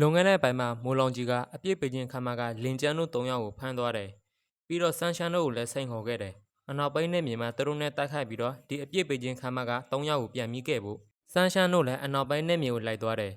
လွန်ခဲ့တဲ့ပိုင်းမှာမိုးလောင်ကြီးကအပြစ်ပေးခြင်းခမကလင်ကျန်းတို့၃ယောက်ကိုဖမ်းသွားတယ်ပြီးတော့ဆန်းရှမ်းတို့ကိုလည်းစိန်ခေါ်ခဲ့တယ်အနောက်ပိုင်းနဲ့မြေမှာသူတို့နဲ့တိုက်ခိုက်ပြီးတော့ဒီအပြစ်ပေးခြင်းခမက၃ယောက်ကိုပြန်မိခဲ့ဖို့ဆန်းရှမ်းတို့လည်းအနောက်ပိုင်းနဲ့မြေကိုလိုက်သွားတယ်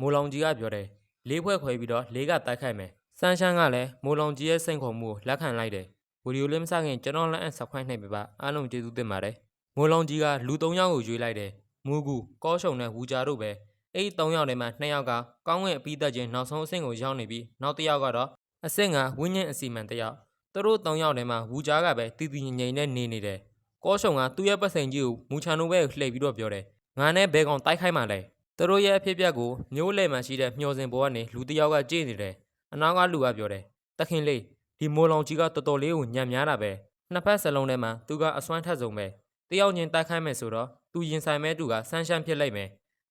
မိုးလောင်ကြီးကပြောတယ်လေးဖွဲ့ခွဲပြီးတော့လေးကတိုက်ခိုက်မယ်ဆန်းရှမ်းကလည်းမိုးလောင်ကြီးရဲ့စိန်ခေါ်မှုကိုလက်ခံလိုက်တယ်ဗီဒီယိုလေးမစခင်ကျွန်တော်လည်းအဆက်ခွိုင်းနှိပ်ပြပါအားလုံးကျေးဇူးတင်ပါတယ်မိုးလောင်ကြီးကလူ၃ယောက်ကိုရွေးလိုက်တယ်မူကူကောရှုံနဲ့ဝူဂျာတို့ပဲ အဲ့ဒီ၃ယောက်ထဲမှာ2ယောက်ကကောင်းကင်အပြီးသက်ခြင်းနောက်ဆုံးအဆင့်ကိုရောက်နေပြီးနောက်တစ်ယောက်ကတော့အဆင့်ကဝိညာဉ်အစီမံတစ်ယောက်သူတို့၃ယောက်ထဲမှာဝူဂျာကပဲတည်တည်ငြိမ်ငြိမ်နဲ့နေနေတယ်ကောရှုံကသူ့ရဲ့ပတ်စံကြီးကိုမူချန်တို့ပဲလှည့်ပြီးတော့ပြောတယ်ငါနဲ့ဘဲကောင်တိုက်ခိုက်မှလဲသူတို့ရဲ့အဖြစ်အပျက်ကိုမျိုးလဲမှာရှိတဲ့မျောစင်ပေါ်ကနေလူတစ်ယောက်ကကြည့်နေတယ်အနောက်ကလူကပြောတယ်တခင်လေးဒီမိုးလောင်ကြီးကတော်တော်လေးကိုညံ့များတာပဲနှစ်ဖက်စလုံးထဲမှာသူကအစွမ်းထက်ဆုံးပဲတယောက်ချင်းတိုက်ခိုက်မယ်ဆိုတော့သူရင်ဆိုင်မဲ့သူကဆန်းရှမ်းဖြစ်လိုက်မယ်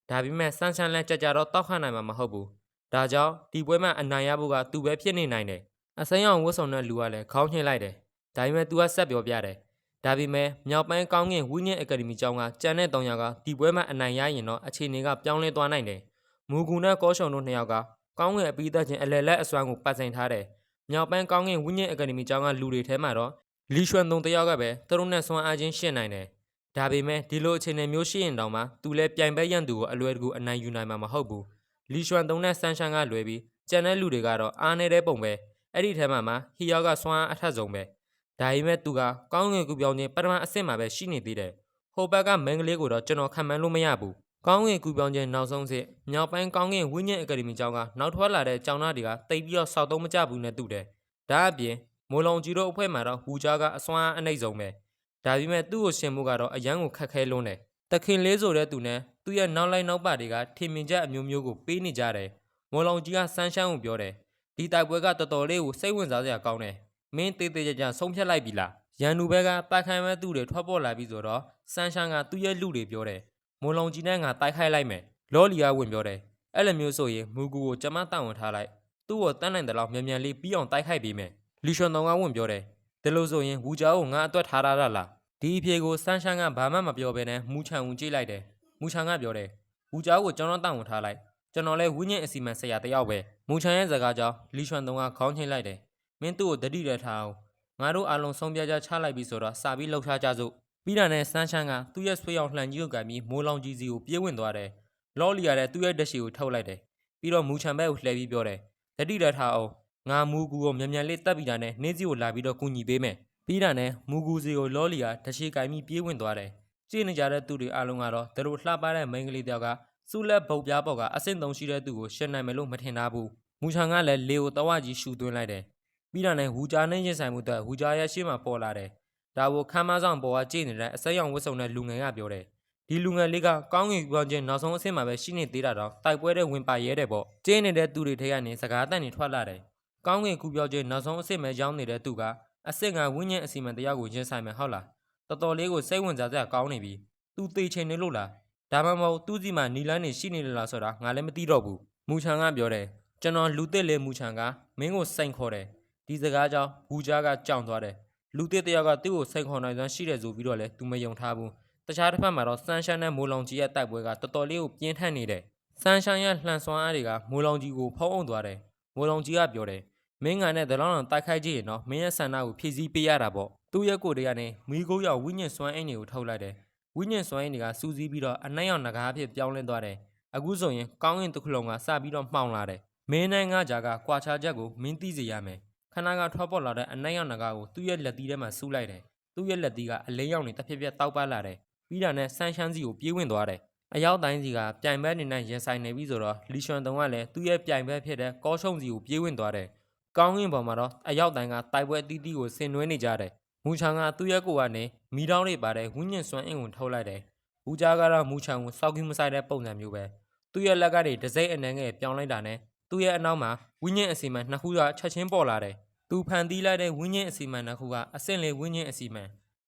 ဒါပေမဲ့ဆန်းချမ်းလန်းကြကြတော့တောက်ခနိုင်မှာမဟုတ်ဘူး။ဒါကြောင့်ဒီပွဲမှာအနိုင်ရဖို့ကသူပဲဖြစ်နေနိုင်တယ်။အစိမ်းအောင်ဝတ်ဆောင်တဲ့လူကလည်းခေါင်းညှိလိုက်တယ်။ဒါပေမဲ့ तू ကဆက်ပြောပြတယ်။ဒါပေမဲ့မြောက်ပိုင်းကောင်းကင်ဝိညာဉ်အကယ်ဒမီကျောင်းကကျန်တဲ့တောင်ယောက်ကဒီပွဲမှာအနိုင်ရရင်တော့အခြေအနေကပြောင်းလဲသွားနိုင်တယ်။မူကူနဲ့ကောရှုံတို့နှစ်ယောက်ကကောင်းကင်အပီးသက်ချင်းအလယ်လက်အစွမ်းကိုပတ်စင်ထားတယ်။မြောက်ပိုင်းကောင်းကင်ဝိညာဉ်အကယ်ဒမီကျောင်းကလူတွေထဲမှာတော့လီရွှန်သုံးတယောက်ကပဲသူတို့နဲ့ဆွမ်းအားချင်းရှင်းနိုင်တယ်။ ဒါပေမဲ့ဒီလိုအခြေအနေမျိုးရှိရင်တောင်မှသူလည်းပြိုင်ဘက်ရန်သူကိုအလွယ်တကူအနိုင်ယူနိုင်မှာမဟုတ်ဘူး။လီရွှန်တုံးနဲ့ဆန်းရှမ်းကလွယ်ပြီးကျန်တဲ့လူတွေကတော့အားနေတဲ့ပုံပဲ။အဲ့ဒီထဲမှာမှဟီယောကစွမ်းအားအထက်ဆုံးပဲ။ဒါပေမဲ့သူကကောင်းငင်ကူပြောင်းခြင်းပထမအဆင့်မှာပဲရှိနေသေးတယ်။ဟိုဘက်ကမင်းကလေးကိုတော့ကျွန်တော်ခံမှန်းလို့မရဘူး။ကောင်းငင်ကူပြောင်းခြင်းနောက်ဆုံးစစ်မြောက်ပိုင်းကောင်းငင်ဝိညာဉ်အကယ်ဒမီကျောင်းကနောက်ထွက်လာတဲ့ကျောင်းသားတွေကတိတ်ပြီးတော့စောက်သုံးမကြဘူးနဲ့တူတယ်။ဒါအပြင်မိုးလုံးကြီးတို့အဖွဲ့မှာတော့ဟူဂျာကအစွမ်းအားအနှိမ့်ဆုံးပဲ။ ဒါပေမဲ့သူ့ကိုရှင်မှုကတော့အရန်ကိုခက်ခဲလွန်းတယ်။တခင်လေးဆိုတဲ့သူနဲ့သူ့ရဲ့နောက်လိုက်နောက်ပါတွေကထင်မြင်ချက်အမျိုးမျိုးကိုပေးနေကြတယ်။မော်လောင်ကြီးကဆန်းရှမ်းကိုပြောတယ်။ဒီတိုက်ပွဲကတော်တော်လေးကိုစိတ်ဝင်စားစရာကောင်းတယ်။မင်းတေးသေးကြကြဆုံးဖြတ်လိုက်ပြီလား။ရန်သူဘက်ကတိုက်ခိုက်မဲ့သူတွေထွက်ပေါ်လာပြီဆိုတော့ဆန်းရှမ်းကသူ့ရဲ့လူတွေပြောတယ်။မော်လောင်ကြီးနဲ့ငါတိုက်ခိုက်လိုက်မယ်။လော်လီကဝင်ပြောတယ်။အဲ့လိုမျိုးဆိုရင်မူကူကိုကျမတောင်းဝန်ထားလိုက်။သူ့ကိုတန်းနိုင်တဲ့လောက်မြန်မြန်လေးပြီးအောင်တိုက်ခိုက်ပေးမယ်။လီရွှန်တောင်ကဝင်ပြောတယ်။ ဒါလို့ဆိုရင်ဝူဂျာကိုငါအတွက်ထားရတာလား။ဒီအဖြေကိုဆန်းရှမ်းကဘာမှမပြောဘဲနဲ့မူချန်ဝင်ကြည့်လိုက်တယ်။မူချန်ကပြောတယ်။ဝူကျောင်းကိုကျွန်တော်တောင်းဝန်ထားလိုက်။ကျွန်တော်လဲဝိညာဉ်အစီအမံဆရာတစ်ယောက်ပဲ။မူချန်ရဲ့စကားကြောင့်လီရွှန်တုံကခေါင်းချင်းလိုက်တယ်။မင်းသူ့ကိုတတိရထားအောင်။ငါတို့အားလုံးဆုံးဖြတ်ချက်ချလိုက်ပြီဆိုတော့စာပြီးလှုပ်ရှားကြစို့။ပြီးတာနဲ့ဆန်းရှမ်းကသူ့ရဲ့ဆွေရောက်လှန်ကြီးကိုကင်ပြီးမိုးလောင်ကြီးစီကိုပြေးဝင်သွားတယ်။လော်လီကလည်းသူ့ရဲ့တက်ရှိကိုထုတ်လိုက်တယ်။ပြီးတော့မူချန်ဘက်ကိုလှည့်ပြီးပြောတယ်။တတိရထားအောင်။ ငါမူကူကိုမြန်မြန်လေးတက်ပြီးတာနဲ့နှင်းစီကိုလာပြီးတော့ကူညီပေးမယ်။ပြီးတာနဲ့မူကူစီကိုလောလီကတရှိကိုင်ပြီးပြေးဝင်သွားတယ်။ကြည့်နေကြတဲ့သူတွေအားလုံးကတော့သူတို့လှပတဲ့မိန်းကလေးတယောက်ကစုလက်ပုတ်ပြားပေါ်ကအဆင့်သုံးရှိတဲ့သူကိုရှင်းနိုင်မယ်လို့မထင်တာဘူး။မူချန်ကလည်းလေကိုတဝကြီးရှူသွင်းလိုက်တယ်။ပြီးတာနဲ့ဝူဂျာနဲ့ရင်ဆိုင်မှုအတွက်ဝူဂျာရဲ့ရှေ့မှာပေါ်လာတယ်။ဒါကိုခမ်းမဆောင်ပေါ်ကကြည့်နေတဲ့အစိမ်းရောင်ဝတ်စုံတဲ့လူငယ်ကပြောတယ်။ဒီလူငယ်လေးကကောင်းကင်ပြောင်းခြင်းနောက်ဆုံးအဆင့်မှာပဲရှိနေသေးတာတော့တိုက်ပွဲတဲ့ဝင်ပါရဲတယ်ပေါ့။ကျင်းနေတဲ့သူတွေထဲကနေစကားတန်တွေထွက်လာတယ်။ ကောင်းကင်ကူပြောင်းခြင်းနောက်ဆုံးအဆင့်မှာရောက်နေတဲ့သူကအစ်စ်ကဝိညာဉ်အစီအမံတရားကိုရင်ဆိုင်မယ်ဟုတ်လားတော်တော်လေးကိုစိတ်ဝင်စားစရာကောင်းနေပြီသူသေချင်နေလို့လားဒါမှမဟုတ်သူ့စီမှာနီလန်းနေရှိနေလို့လားဆိုတာငါလည်းမသိတော့ဘူးမူချန်ကပြောတယ်ကျွန်တော်လူသစ်လေမူချန်ကမင်းကိုစိန်ခေါ်တယ်ဒီစကားကြောင့်ဘူဂျာကကြောင်သွားတယ်လူသစ်တယောက်ကသူ့ကိုစိန်ခေါ်နိုင်စွမ်းရှိတယ်ဆိုပြီးတော့လဲသူမယုံထားဘူးတခြားတစ်ဖက်မှာတော့ဆန်ရှန်နဲ့မိုးလောင်ကြီးရဲ့တိုက်ပွဲကတော်တော်လေးကိုပြင်းထန်နေတယ်ဆန်ရှန်ရဲ့လှန်ဆွမ်းအားတွေကမိုးလောင်ကြီးကိုဖုံးအောင်သွားတယ်မိုးလောင်ကြီးကပြောတယ် မင်းငါနဲ့ဒလောင်းလောင်တိုက်ခိုက်ကြည့်ရင်တော့မင်းရဲ့ဆန္ဒကိုဖြည့်ဆည်းပေးရတာပေါ့သူ့ရဲ့ကိုယ်တည်းကနေမီးကိုရောက်ဝိညာဉ်စွမ်းအင်တွေကိုထုတ်လိုက်တယ်ဝိညာဉ်စွမ်းအင်တွေကစူးစီးပြီးတော့အနိုင်အောင်ငကားအဖြစ်ပြောင်းလဲသွားတယ်အခုဆိုရင်ကောင်းကင်တစ်ခုလုံးကစပြီးတော့မှောင်လာတယ်မင်းနိုင်ငါကြာကကွာခြားချက်ကိုမင်းသိစေရမယ်ခဏကထွက်ပေါ်လာတဲ့အနိုင်အောင်ငကားကိုသူ့ရဲ့လက်သီးထဲမှာစူးလိုက်တယ်သူ့ရဲ့လက်သီးကအလင်းရောင်တွေတစ်ဖြက်ဖြက်တောက်ပလာတယ်ပြီးတာနဲ့ဆန်းရှမ်းစီကိုပြေးဝင်သွားတယ်အရောက်တိုင်းစီကပြိုင်ဘက်အနေနဲ့ရင်ဆိုင်နေပြီဆိုတော့လီရွှန်တုံကလည်းသူ့ရဲ့ပြိုင်ဘက်ဖြစ်တဲ့ကောရှုံစီကိုပြေးဝင်သွားတယ် ကောင်းကင်ပေါ်မှာတော့အရောက်တိုင်းကတိုက်ပွဲအသီးသီးကိုဆင်နွှဲနေကြတယ်။မူချန်ကသူ့ရဲ့ကိုယ်ကနေမီးတောင်းတွေပါတဲ့ဝင်းညင်စွမ်းအင်ကိုထုတ်လိုက်တယ်။ဦးကြားကတော့မူချန်ကိုစောက်ကြီးမဆိုင်တဲ့ပုံစံမျိုးပဲ။သူ့ရဲ့လက်ကနေဒစိမ့်အနှန်းငယ်ပြောင်းလိုက်တာနဲ့သူ့ရဲ့အနောက်မှာဝင်းညင်အစီမံနှစ်ခုကချက်ချင်းပေါ်လာတယ်။သူဖန်တီးလိုက်တဲ့ဝင်းညင်အစီမံနှစ်ခုကအဆင့်လေးဝင်းညင်အစီမံ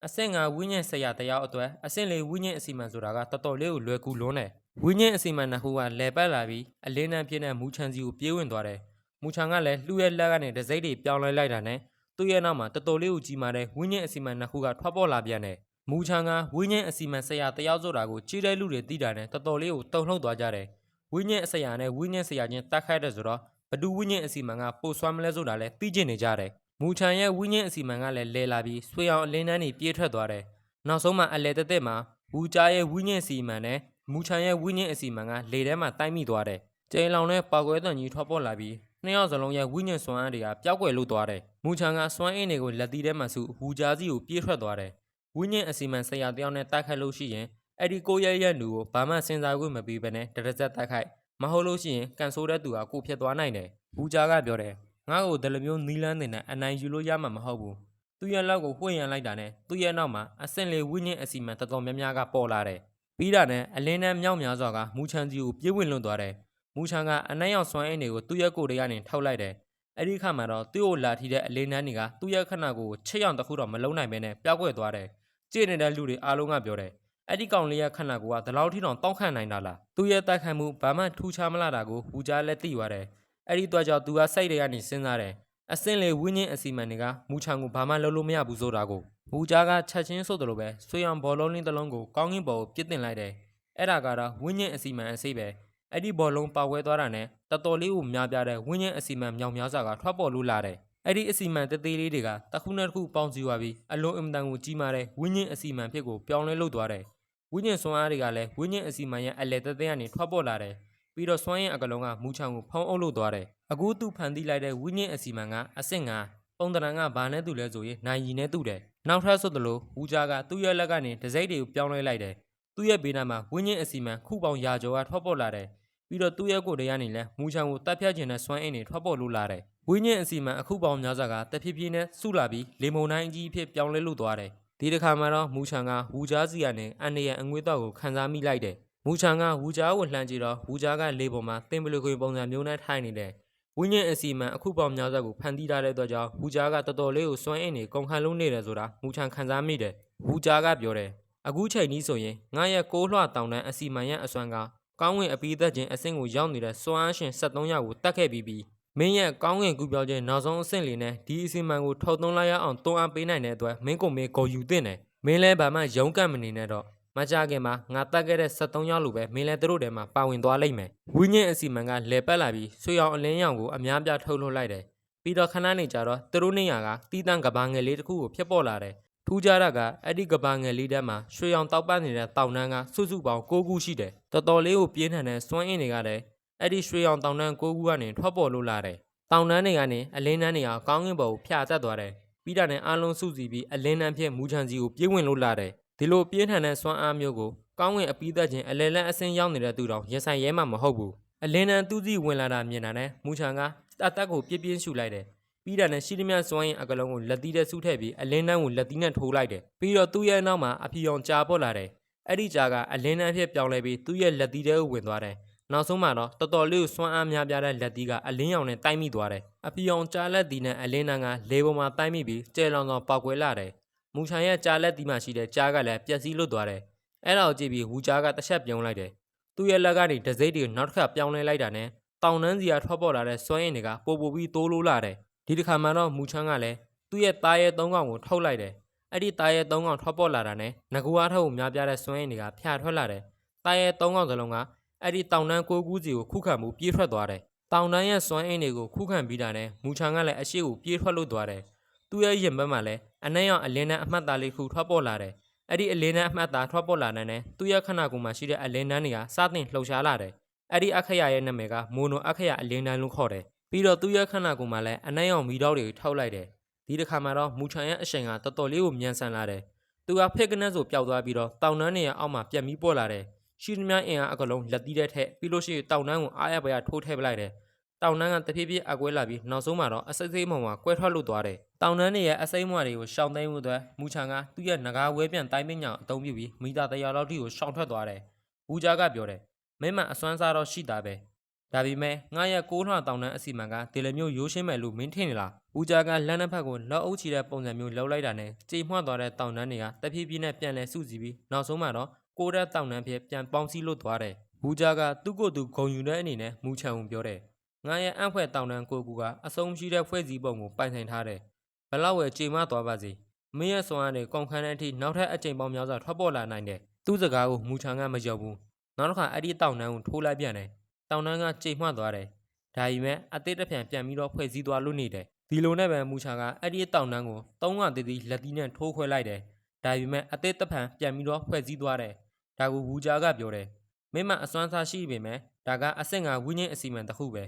အဆင့်ကဝင်းညင်ဆရာတယောက်အတွက်အဆင့်လေးဝင်းညင်အစီမံဆိုတာကတော်တော်လေးကိုလွယ်ကူလွန်းတယ်။ဝင်းညင်အစီမံနှစ်ခုကလဲပတ်လာပြီးအလင်းနှံဖြစ်တဲ့မူချန်စီကိုပြေးဝင်သွားတယ်။ မူချန်ကလည်းလှူရဲ့လက်ကနေဒစိမ့်တွေပြောင်းလဲလိုက်တာနဲ့သူ့ရဲ့နောက်မှာတော်တော်လေးကိုကြီးမားတဲ့ဝင်းညင်အစီမံနှစ်ခုကထွက်ပေါ်လာပြန်တယ်။မူချန်ကဝင်းညင်အစီမံဆရာတယောက်ဆိုတာကိုကြီးတဲ့လူတွေသိတာနဲ့တော်တော်လေးကိုတုန်လှုပ်သွားကြတယ်။ဝိညာဉ်အစရာနဲ့ဝိညာဉ်ဆရာချင်းတက်ခိုက်တဲ့ဆိုတော့ဘဒူဝိညာဉ်အစီမံကပိုဆွမ်းမလဲဆိုတာလည်းသိကျင်နေကြတယ်မူချန်ရဲ့ဝိညာဉ်အစီမံကလည်းလဲလာပြီးဆွေအောင်အလင်းတန်းနေပြေးထွက်သွားတယ်နောက်ဆုံးမှအလဲတက်တက်မှာဝူဂျာရဲ့ဝိညာဉ်အစီမံနဲ့မူချန်ရဲ့ဝိညာဉ်အစီမံကလေထဲမှာတိုက်မိသွားတယ်ကျိန်လောင်နဲ့ပောက်ကွဲတန်ကြီးထွက်ပေါ်လာပြီး နှစ်ယောက်စလုံးရဲ့ဝိညာဉ်စွမ်းအားတွေကပျောက်ကွယ်လို့သွားတယ်မူချန်ကစွမ်းအင်းတွေကိုလက်သီးထဲမှာစုဝူဂျာစီကိုပြေးထွက်သွားတယ်ဝိညာဉ်အစီမံဆရာတယောက်နဲ့တိုက်ခိုက်လို့ရှိရင်အဲ့ဒီကိုရဲ့ရဲ့လူကိုဘာမှစဉ်းစားခွင့်မပေးဘဲနဲ့တရဇက်တိုက်ခိုက်မဟုတ်လို့ရှိရင်ကန်ဆိုးတဲ့သူကကိုဖြစ်သွားနိုင်တယ်။ဘူးကြားကပြောတယ်ငါ့ကိုဒီလိုမျိုးနီလန်းနေနဲ့အနိုင်ယူလို့ရမှာမဟုတ်ဘူး။သူ့ရဲ့လက်ကိုဝှေ့ရန်လိုက်တာနဲ့သူ့ရဲ့နောက်မှာအဆင့်လေးဝိညာဉ်အစီမံတော်တော်များများကပေါ်လာတယ်။ပြီးတာနဲ့အလင်းနဲ့မြောက်များစွာကမူချန်စီကိုပြေးဝင်လွန်သွားတယ်။ မူချန်ကအနက်ရောက်စွမ်းအင်းတွေကိုသူ့ရဲ့ကိုယ်တည်းကနေထောက်လိုက်တယ်။အဲ့ဒီခါမှာတော့သူ့ကိုလာထီတဲ့အလင်းနှန်းတွေကသူ့ရဲ့ခန္ဓာကိုယ်ကိုချစ်ရောင်တစ်ခုတော့မလုံးနိုင်ဘဲနဲ့ပျောက်ကွယ်သွားတယ်။ကြည့်နေတဲ့လူတွေအားလုံးကပြောတယ်အဲ့ဒီကောင်လေးရဲ့ခန္ဓာကိုယ်ကဒီလောက်ထိတောင်တောက်ခန့်နိုင်တာလားသူရဲ့တိုက်ခိုက်မှုဘာမှထူးခြားမလာတာကိုဘူကြားလည်းသိသွားတယ်အဲ့ဒီတော့ကြောင့်သူကစိတ်တွေကနေစဉ်းစားတယ်အစင်းလေဝင်းချင်းအစီမံတွေကမူချံကိုဘာမှလုပ်လို့မရဘူးဆိုတာကိုဘူကြားကချက်ချင်းဆိုတယ်လို့ပဲဆွေအောင်ဘောလုံးလေးတစ်လုံးကိုကောင်းကင်ဘော်ကိုပြစ်တင်လိုက်တယ်အဲ့ဒါကတော့ဝင်းချင်းအစီမံအစိပဲ အဲ့ဒီဘောလုံးပါဝဲသွားတာနဲ့တော်တော်လေးကိုများပြားတဲ့ဝင်းချင်းအစီမံမြောင်များစွာကထွက်ပေါ်လို့လာတယ်အဲ့ဒီအစီအမံတေးသေးလေးတွေကတစ်ခုနဲ့တစ်ခုပေါင်းစည်းသွားပြီးအလုံးအင်မတန်ကိုကြီးမားတဲ့ဝိညာဉ်အစီအမံဖြစ်ကိုပြောင်းလဲလုပ်သွားတယ်။ဝိညာဉ်စွမ်းအားတွေကလည်းဝိညာဉ်အစီအမံရဲ့အလဲတက်တဲ့ကနေထွက်ပေါ်လာတယ်။ပြီးတော့စွမ်းရင်အကလုံးကမူချောင်ကိုဖုံးအုပ်လို့သွားတယ်။အခုသူဖန်တီးလိုက်တဲ့ဝိညာဉ်အစီအမံကအဆင့်ငါပုံတရံကဘာနဲ့တူလဲဆိုရင်နိုင်ရီနဲ့တူတယ်။နောက်ထပ်ဆိုသလိုဝူဂျာကသူ့ရဲ့လက်ကနေဒစိမ့်တွေကိုပြောင်းလဲလိုက်တယ်။ သူ့ရဲ့ဘေးနားမှာဝိညာဉ်အစီအမံခုပေါင်းရာကျော်ကထွက်ပေါ်လာတယ်။ပြီးတော့သူ့ရဲ့ကိုယ်တရားနေလဲမူချောင်ကိုတပ်ဖြတ်ခြင်းနဲ့စွမ်းအင်တွေထွက်ပေါ်လို့လာတယ်။ဝိညာဉ်အစီအမံအခုပေါင်းများစွာကတဖြည်းဖြည်းနဲ့စုလာပြီးလေမုန်တိုင်းအကြီးအဖြစ်ပြောင်းလဲလို့သွားတယ်။ဒီတစ်ခါမှာတော့မူချောင်ကဝူကြားစီကနေအန်နရံအငွေ့တော့ကိုခံစားမိလိုက်တယ်။မူချောင်ကဝူကြားကိုလှမ်းကြည့်တော့ဝူကြားကလေပေါ်မှာတင်ပလူခွေပုံစံမျိုးနဲ့ထိုင်နေတယ်။ဝိညာဉ်အစီအမံအခုပေါင်းများစွာကိုဖန်တီးထားတဲ့အတွက်ကြောင့်ဝူကြားကတော်တော်လေးကိုစွမ်းအင်တွေကုန်ခန့်လုံးနေတယ်ဆိုတာမူချောင်ခံစားမိတယ်။ဝူကြားကပြောတယ်။ အခုချိန်ကြီးဆိုရင်ငါရဲ့ကိုးလွှတောင်တန်းအစီမံရဲ့အစွမ်းကကောင်းဝင်အပီးသက်ခြင်းအဆင့်ကိုရောက်နေတဲ့စွမ်းအားရှင်73ယောက်ကိုတတ်ခဲ့ပြီးပြီမင်းရဲ့ကောင်းဝင်ကူပြောခြင်းနောက်ဆုံးအဆင့်လေးနဲ့ဒီအစီမံကိုထုတ်သွင်းလိုက်ရအောင်တွန်းအားပေးနိုင်တဲ့အတွက်မင်းကိုမင်းကိုယူသင့်တယ်မင်းလည်းဘာမှရုန်းကပ်မနေနဲ့တော့မကြခင်မှာငါတတ်ခဲ့တဲ့73ယောက်လိုပဲမင်းလည်းသူတို့ထဲမှာပါဝင်သွားလိမ့်မယ်ဝိညာဉ်အစီမံကလဲပတ်လာပြီးဆွေအောင်အလင်းရောင်ကိုအများပြားထုတ်လွှတ်လိုက်တယ်ပြီးတော့ခဏနေကြတော့သူတို့နေရာကတီးတန့်ကဘာငယ်လေးတစ်ခုကိုဖြစ်ပေါ်လာတယ် ထူးခြားတာကအဲ့ဒီကဘာငယ်လေးထဲမှာရွှေရောင်တောက်ပနေတဲ့တောင်တန်းကစုစုပေါင်း6ခုရှိတယ်။တော်တော်လေးကိုပြင်းထန်တဲ့စွမ်းအင်တွေကလည်းအဲ့ဒီရွှေရောင်တောင်တန်း6ခုကနေထွက်ပေါ်လို့လာတယ်။တောင်တန်းတွေကနေအလင်းတန်းတွေကကောင်းကင်ဘုံကိုဖျာတက်သွားတယ်။ပြီးတာနဲ့အလုံးစုစည်းပြီးအလင်းတန်းဖြစ်မူချန်စီကိုပြေးဝင်လို့လာတယ်။ဒီလိုပြင်းထန်တဲ့စွမ်းအားမျိုးကိုကောင်းကင်အပီးသက်ခြင်းအလဲလက်အစင်းရောက်နေတဲ့သူတော်ရင်ဆိုင်ရဲမှာမဟုတ်ဘူး။အလင်းတန်းသူစီဝင်လာတာမြင်တာနဲ့မူချန်ကအတက်ကိုပြင်းပြင်းရှူလိုက်တယ်။ ပြီးတာနဲ့ရှိသမျှစွမ်းရင်အကလုံးကိုလက်သီးနဲ့စုထည့်ပြီးအလင်းတန်းကိုလက်သီးနဲ့ထိုးလိုက်တယ်ပြီးတော့သူ့ရဲ့နောက်မှာအဖြူအောင်ကြာပေါ်လာတယ်အဲ့ဒီကြာကအလင်းတန်းဖြစ်ပြောင်းလဲပြီးသူ့ရဲ့လက်သီးထဲကိုဝင်သွားတယ်နောက်ဆုံးမှာတော့တော်တော်လေးကိုစွမ်းအားများပြားတဲ့လက်သီးကအလင်းရောင်နဲ့တိုက်မိသွားတယ်အဖြူအောင်ကြာလက်သီးနဲ့အလင်းတန်းကလေပေါ်မှာတိုက်မိပြီးကျဲလောင်သောပေါက်ကွဲလာတယ်မူချန်ရဲ့ကြာလက်သီးမှာရှိတဲ့ကြားကလည်းပျက်စီးလွတ်သွားတယ်အဲ့ဒါကိုကြည့်ပြီးဝူကြားကတစ်ချက်ပြုံးလိုက်တယ်သူ့ရဲ့လက်ကနေဒစိမ့်တွေကိုနောက်တစ်ခါပြောင်းလဲလိုက်တာနဲ့တောင်တန်းစီကထွက်ပေါ်လာတဲ့စွမ်းရင်တွေကပို့ပို့ပြီးတိုးလို့လာတယ် ဒီတစ်ခါမှတော့မူချမ်းကလည်းသူ့ရဲ့သားရဲ့သုံးကောင်ကိုထုတ်လိုက်တယ်။အဲ့ဒီသားရဲ့သုံးကောင်ထွက်ပေါ်လာတာနဲ့ငကူအားထုတ်ကိုများပြားတဲ့စွမ်းရည်တွေကဖျာထွက်လာတယ်။သားရဲ့သုံးကောင်စလုံးကအဲ့ဒီတောင်တန်းကိုကူးစီကိုခုခံမှုပြေးထွက်သွားတယ်။တောင်တန်းရဲ့စွမ်းအင်းတွေကိုခုခံပြီးတာနဲ့မူချမ်းကလည်းအရှိကိုပြေးထွက်လို့သွားတယ်။သူ့ရဲ့ရင်ဘက်မှာလည်းအနှဲ့ရောင်အလင်းနဲ့အမှတ်သားလေးခုထွက်ပေါ်လာတယ်။အဲ့ဒီအလင်းနဲ့အမှတ်သားထွက်ပေါ်လာတဲ့နဲ့သူ့ရဲ့ခန္ဓာကိုယ်မှာရှိတဲ့အလင်းတန်းတွေကစတင်လှုပ်ရှားလာတယ်။အဲ့ဒီအခရာရဲ့နာမည်ကမိုနိုအခရာအလင်းတန်းလို့ခေါ်တယ်။ ပြီးတော့သူ့ရဲ့ခန္ဓာကိုယ်မှာလည်းအနှံ့ရောင်မီတောက်တွေထောက်လိုက်တယ်။ဒီတစ်ခါမှာတော့မူချန်ရဲ့အရှိန်ကတော်တော်လေးကိုမြန်ဆန်လာတယ်။သူကဖက်ကနက်ဆိုပျောက်သွားပြီးတော့တောင်တန်းနေရအောက်မှာပြက်မီးပေါ်လာတယ်။ရှိသမျှအင်အားအကလုံးလက်တီးတဲ့ထက်ပြီးလို့ရှိရင်တောင်တန်းကိုအားရပါရထိုးထည့်ပလိုက်တယ်။တောင်တန်းကတဖြည်းဖြည်းအကွဲလာပြီးနောက်ဆုံးမှာတော့အစိတ်စိတ်မှောင်မှာကွဲထွက်လို့သွားတယ်။တောင်တန်းနေရဲ့အစိမ်းမွာတွေကိုရှောင်သိမ်းမှုအတွက်မူချန်ကသူ့ရဲ့ငကားဝဲပြန်တိုင်းပညာအုံပြုပြီးမီတာတရာလောက်ထိကိုရှောင်ထွက်သွားတယ်။ဘူးကြားကပြောတယ်မင်းမအစွမ်းစားတော့ရှိတာပဲ။ ဒါပေမဲ့ငါရဲ့ကိုးထွားတောင်တန်းအစီမံကဒီလိုမျိုးရိုးရှင်းမဲ့လို့မင်းထင်နေလား။ဘူးကြားကလမ်းတစ်ဖက်ကိုလောက်အုပ်ချီတဲ့ပုံစံမျိုးလှုပ်လိုက်တာနဲ့ကြေမွှသွားတဲ့တောင်တန်းတွေကတဖြည်းဖြည်းနဲ့ပြန်လဲစုစည်းပြီးနောက်ဆုံးမှာတော့ကိုးတဲ့တောင်တန်းဖြစ်ပြန်ပေါင်းစည်းလို့သွားတယ်။ဘူးကြားကသူ့ကိုယ်သူဂုံယူတဲ့အနေနဲ့မူချန်ကိုပြောတယ်။ငါရဲ့အံ့ဖွဲ့တောင်တန်းကိုကူကအဆုံးရှိတဲ့ဖွဲ့စည်းပုံကိုပိုင်ဆိုင်ထားတယ်။ဘလောက်ဝယ်ချိန်မသွားပါစေ။မင်းရဲ့ဆွမ်းအားတွေကုန်ခန်းတဲ့အထိနောက်ထပ်အချိန်ပေါင်းများစွာထွက်ပေါ်လာနိုင်တယ်။သူ့စကားကိုမူချန်ကမယုံဘူး။နောက်တစ်ခါအဲ့ဒီတောင်တန်းကိုထိုးလိုက်ပြန်တယ် တောင်တန်းကကြိမ်မှသွားတယ်ဒါပေမဲ့အသေးတစ်ဖြန်ပြန်ပြီးတော့ဖွဲ့စည်းသွားလို့နေတယ်ဒီလိုနဲ့ပဲမူချာကအဲ့ဒီတောင်တန်းကိုသုံးကတည်းတည်းလက်သီးနဲ့ထိုးခွဲလိုက်တယ်ဒါပေမဲ့အသေးတစ်ဖန်ပြန်ပြီးတော့ဖွဲ့စည်းသွားတယ်ဒါကိုဝူဂျာကပြောတယ်မင်းမအစွမ်းစားရှိပေမဲ့ဒါကအဆင့်ကဝင်းချင်းအစီအမံတစ်ခုပဲ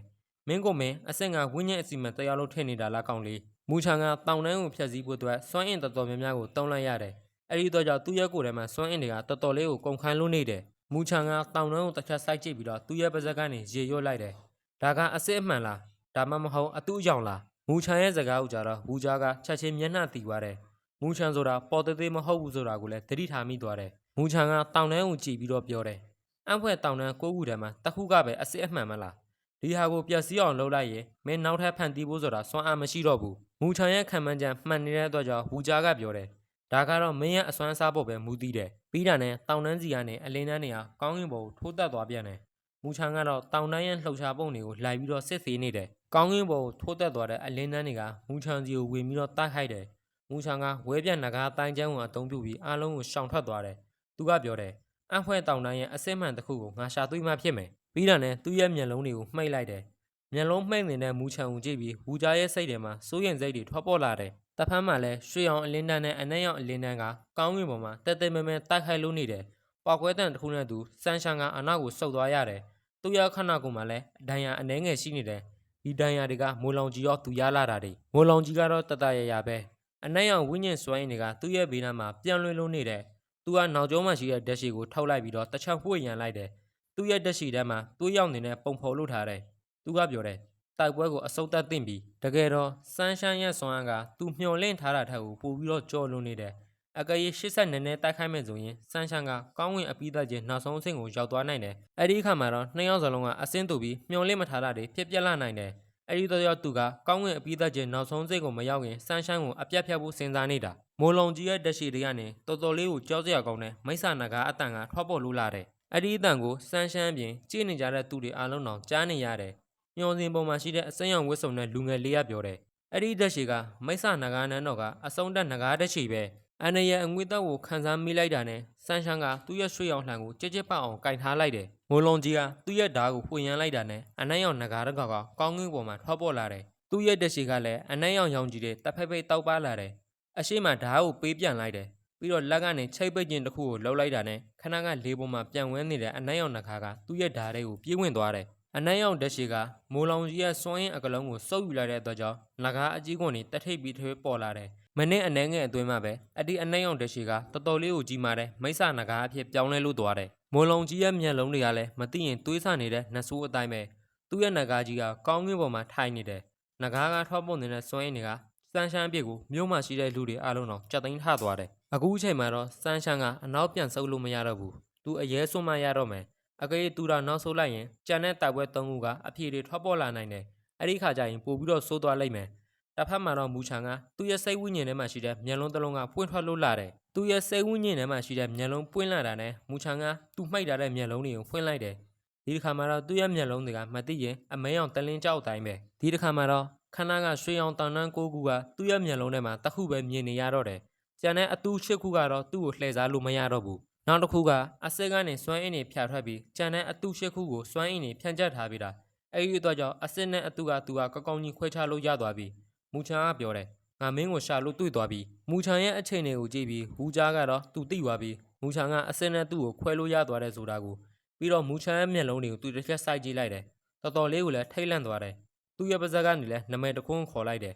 မင်းကိုမင်းအဆင့်ကဝင်းချင်းအစီအမံတရားလို့ထင်နေတာလားကောင်းလေးမူချာကတောင်တန်းကိုဖျက်ဆီးဖို့အတွက်စွမ်းအင်တော်တော်များများကိုတုံးလိုက်ရတယ်အဲ့ဒီတော့ကြောင့်သူ့ရဲ့ကိုယ်ထဲမှာစွမ်းအင်တွေကတော်တော်လေးကိုကုန်ခန်းလို့နေတယ်။ မူချန်ကတောင်တန်းကိုတစ်ချက်စိုက်ကြည့်ပြီးတော့သူ့ရဲ့ပါဇက်ကနေရေရွတ်လိုက်တယ်။ဒါကအစစ်အမှန်လား။ဒါမှမဟုတ်အတူအယောင်လား။မူချန်ရဲ့စကားကိုကြတော့ဝူဂျာကချက်ချင်းမျက်နှာတီသွားတယ်။မူချန်ဆိုတာပေါ်သေးသေးမဟုတ်ဘူးဆိုတာကိုလည်းသတိထားမိသွားတယ်။မူချန်ကတောင်တန်းကိုကြည့်ပြီးတော့ပြောတယ်။အံဖွဲ့တောင်တန်းကိုးခုထဲမှာတစ်ခုကပဲအစစ်အမှန်မလား။ဒီဟာကိုပျက်စီးအောင်လုပ်လိုက်ရင်မင်းနောက်ထပ်ဖန်တီးဖို့ဆိုတာစွမ်းအားမရှိတော့ဘူး။မူချန်ရဲ့ခံမှန်းချက်မှန်နေတဲ့အတွက်ကြောင့်ဝူဂျာကပြောတယ်။ ဒါကတော့မင်းရဲ့အစွမ်းစားဖို့ပဲမူတည်တယ်။ပြီးတာနဲ့တောင်တန်းစီကနေအလင်းတန်းနေရာကောင်းကင်ဘုံကိုထိုးတက်သွားပြန်တယ်။မူချန်ကတော့တောင်တန်းရဲ့လှုပ်ရှားပုံတွေကိုလိုက်ပြီးတော့စစ်ဆေးနေတယ်။ကောင်းကင်ဘုံကိုထိုးတက်သွားတဲ့အလင်းတန်းတွေကမူချန်စီကိုဝင်ပြီးတော့တိုက်ခိုက်တယ်။မူချန်ကဝဲပြက်နဂါတိုင်းကျန်းကိုအသုံးပြုပြီးအားလုံးကိုရှောင်ထွက်သွားတယ်။သူကပြောတယ်။အဖွဲတောင်တန်းရဲ့အစစ်မှန်တစ်ခုကိုငါရှာတွေ့မှဖြစ်မယ်။ပြီးတာနဲ့သူ့ရဲ့မျက်လုံးတွေကိုမှိတ်လိုက်တယ်။မျက်လုံးမှိတ်နေတဲ့မူချံကိုကြည့်ပြီးဝူကြားရဲ့စိတ်ထဲမှာစိုးရင်စိတ်တွေထွက်ပေါ်လာတယ်။ တဖက်မှာလည်းရွှေရောင်အလင်းတန်းနဲ့အနက်ရောင်အလင်းတန်းကကောင်းကင်ပေါ်မှာတက်တက်မဲမဲတိုက်ခိုက်လို့နေတယ်။ပောက်ကွဲတန်တစ်ခုနဲ့သူစန်းရှန်ကအနောက်ကိုဆုတ်သွားရတယ်။သူ့ရဲ့ခန္ဓာကိုယ်မှာလည်းဒဏ်ရာအနှဲငယ်ရှိနေတယ်။ဒီဒဏ်ရာတွေကမိုးလောင်ကြီးရောသူရလာတာတွေမိုးလောင်ကြီးကတော့တတရရပဲ။အနက်ရောင်ဝိညာဉ်စွမ်းရည်တွေကသူ့ရဲ့ဘေးနားမှာပြန်လွှဲလို့နေတယ်။သူကနောက်ကျောမှာရှိတဲ့ဓာတ်ရှည်ကိုထောက်လိုက်ပြီးတော့တစ်ချောင်းပွေရန်လိုက်တယ်။သူ့ရဲ့ဓာတ်ရှည်ထဲမှာသူ့ရောက်နေတဲ့ပုံဖော်လို့ထားတယ်။သူကပြောတယ် တိုက်ပွဲကိုအစုပ်သက်တင်ပြီးတကယ်တော့စန်းရှမ်းရဲ့ဆွမ်းအားကသူမျှော်လင့်ထားတာထက်ကိုပိုပြီးတော့ကြော်လွန်နေတယ်အကယ်၍80နည်းနည်းတိုက်ခိုက်မဲ့ဆိုရင်စန်းရှမ်းကကောင်းဝင်အပြီးသက်ချင်းနောက်ဆုံးအဆင့်ကိုရောက်သွားနိုင်တယ်အဲ့ဒီအခါမှာတော့နှစ်ယောက်စလုံးကအဆင့်တူပြီးမျှော်လင့်မထားတာတွေဖြစ်ပျက်လာနိုင်တယ်အဲ့ဒီတော့ရောက်သူကကောင်းဝင်အပြီးသက်ချင်းနောက်ဆုံးစိတ်ကိုမရောက်ခင်စန်းရှမ်းကိုအပြတ်ဖြတ်ဖို့စဉ်းစားနေတာမိုးလုံးကြီးရဲ့တက်ရှိတွေကနေတော်တော်လေးကိုကြောက်စရာကောင်းတဲ့မိစ္ဆာနဂါအတန်ကထွက်ပေါ်လို့လာတယ်အဲ့ဒီအတန်ကိုစန်းရှမ်းပြင်ကြည့်နေကြတဲ့သူတွေအားလုံးတော့ကြားနေရတယ် ညောင်စင်ပေါ်မှာရှိတဲ့အစိမ်းရောင်ဝတ်စုံနဲ့လူငယ်လေးကပြောတယ်။အဲ့ဒီတက်ရှိကမိစ္ဆာနဂါနန်းတော်ကအစုံတက်နဂါတက်ရှိပဲ။အန်နရဲ့အငွေတော့ကိုခန်းစားမိလိုက်တာနဲ့ဆန်းရှမ်းကသူ့ရဲ့ရွှေရောင်လှန်ကိုကြက်ကြက်ပအောင်ကင်ထားလိုက်တယ်။ငိုလုံးကြီးကသူ့ရဲ့ဓာတ်ကိုဖွင့်ရမ်းလိုက်တာနဲ့အနက်ရောင်နဂါတကောင်ကကောင်းကင်ပေါ်မှာထွက်ပေါ်လာတယ်။သူ့ရဲ့တက်ရှိကလည်းအနက်ရောင်ရောင်ကြီးတဲ့တပ်ဖိတ်ဖိတ်တောက်ပါလာတယ်။အရှိမဓာတ်ကိုပေးပြန်လိုက်တယ်။ပြီးတော့လက်ကနေချိတ်ပိတ်ခြင်းတစ်ခုကိုလှုပ်လိုက်တာနဲ့ခဏကလေးပေါ်မှာပြန်ဝဲနေတဲ့အနက်ရောင်နဂါကသူ့ရဲ့ဓာတ်တွေကိုပြေးဝင်သွားတယ်။ အနက်ရောင်တက်ရှိကမိုးလောင်ကြီးရဲ့စွမ်းရင်အကလုံးကိုစုပ်ယူလိုက်တဲ့အတွက်ကြောင့်လကားအကြီးကွန်တွေတက်ထိပ်ပြီးထွေးပေါ်လာတယ်။မနေ့အနှဲငယ်အတွင်းမှာပဲအဒီအနက်ရောင်တက်ရှိကတော်တော်လေးကိုကြီးမားတဲ့မိစ္ဆာနဂါအဖြစ်ပြောင်းလဲလို့သွားတယ်။မိုးလောင်ကြီးရဲ့မျက်လုံးတွေကလည်းမသိရင်တွေးဆနေတဲ့နှဆိုးအတိုင်းပဲသူ့ရဲ့နဂါကြီးကကောင်းကင်ပေါ်မှာထိုင်နေတယ်။နဂါကထောက်ပုံနေတဲ့စွမ်းရင်တွေကစန်းရှမ်းအပြစ်ကိုမြို့မှာရှိတဲ့လူတွေအားလုံးတော့ကြက်သိမ်းထသွားတယ်။အခုအချိန်မှာတော့စန်းရှမ်းကအနောက်ပြန်ဆုပ်လို့မရတော့ဘူး။သူအရေးစွန်းမရတော့မယ်။ အကယ်၍သူတော်နောက်ဆုတ်လိုက်ရင်ကြံတဲ့တိုက်ပွဲသုံးခုကအဖြေတွေထွက်ပေါ်လာနိုင်တယ်။အဲ့ဒီခါကျရင်ပို့ပြီးတော့စိုးသွားလိမ့်မယ်။တစ်ဖက်မှာတော့မူချန်ကသူ့ရဲ့စိတ်ဝိညာဉ်ထဲမှာရှိတဲ့မျက်လုံးတစ်လုံးကပွင့်ထွက်လို့လာတယ်။သူ့ရဲ့စိတ်ဝိညာဉ်ထဲမှာရှိတဲ့မျက်လုံးပွင့်လာတာနဲ့မူချန်ကသူ့မှိတ်ထားတဲ့မျက်လုံးတွေကိုဖွင့်လိုက်တယ်။ဒီတစ်ခါမှာတော့သူ့ရဲ့မျက်လုံးတွေကမသိရင်အမဲအောင်တလင်းကြောက်တိုင်းပဲ။ဒီတစ်ခါမှာတော့ခဏကရွှေအောင်တန်တန်းကိုကူကသူ့ရဲ့မျက်လုံးထဲမှာတစ်ခုပဲမြင်နေရတော့တယ်။ကျန်တဲ့အတူရှစ်ခုကတော့သူ့ကိုလှည့်စားလို့မရတော့ဘူး။ နောက်တစ်ခုကအစစ်ကနေစွမ်းအင်းတွေဖြာထွက်ပြီးကြံတဲ့အတူရှစ်ခုကိုစွမ်းအင်းတွေဖြန့်ကျက်ထားပြီးတာအဲ့ဒီအတွက်ကြောင့်အစစ်နဲ့အတူကသူကကောက်ကောင်းကြီးခွဲခြားလို့ရသွားပြီမူချန်ကပြောတယ်ငါမင်းကိုရှာလို့တွေ့သွားပြီမူချန်ရဲ့အချိန်တွေကိုကြည့်ပြီးဟူကြားကတော့သူသိသွားပြီမူချန်ကအစစ်နဲ့သူ့ကိုခွဲလို့ရသွားတယ်ဆိုတာကိုပြီးတော့မူချန်ရဲ့မျက်လုံးတွေကိုသူတစ်ချက်စိုက်ကြည့်လိုက်တယ်တော်တော်လေးကိုလည်းထိတ်လန့်သွားတယ်သူ့ရဲ့ပါဇက်ကနေလည်းနမဲတစ်ခုခေါ်လိုက်တယ်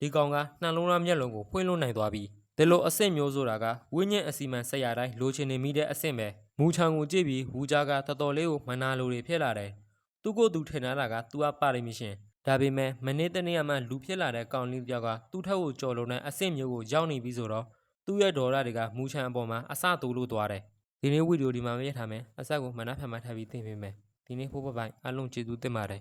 ဒီကောင်ကနှလုံးသားမျက်လုံးကိုဖွင့်လို့နိုင်သွားပြီ ဒီလိုအဆင့်မျိုးဆိုတာကဝိညာဉ်အစီမံဆက်ရတိုင်းလိုချင်နေမိတဲ့အဆင့်ပဲမူချံကိုကြည့်ပြီးဝူဂျာကတော်တော်လေးကိုမနာလိုတွေဖြစ်လာတယ်သူကိုယ်သူထင်ထားတာကသူကပါရမီရှင်ဒါပေမဲ့မနေ့တနေ့ကမှလူဖြစ်လာတဲ့ကောင်လေးပြောက်ကသူ့ထက်ကိုကြော်လုံးတဲ့အဆင့်မျိုးကိုရောက်နေပြီဆိုတော့သူ့ရဲ့ဒေါ်ရတွေကမူချံအပေါ်မှာအစတိုးလို့သွားတယ်ဒီနေ့ဗီဒီယိုဒီမှာပဲရထားမယ်အဆက်ကိုမနှက်ဖက်မှထပ်ပြီးသိပေးမယ်ဒီနေ့ဖို့ပပိုင်အားလုံးကျေးဇူးတင်ပါတယ်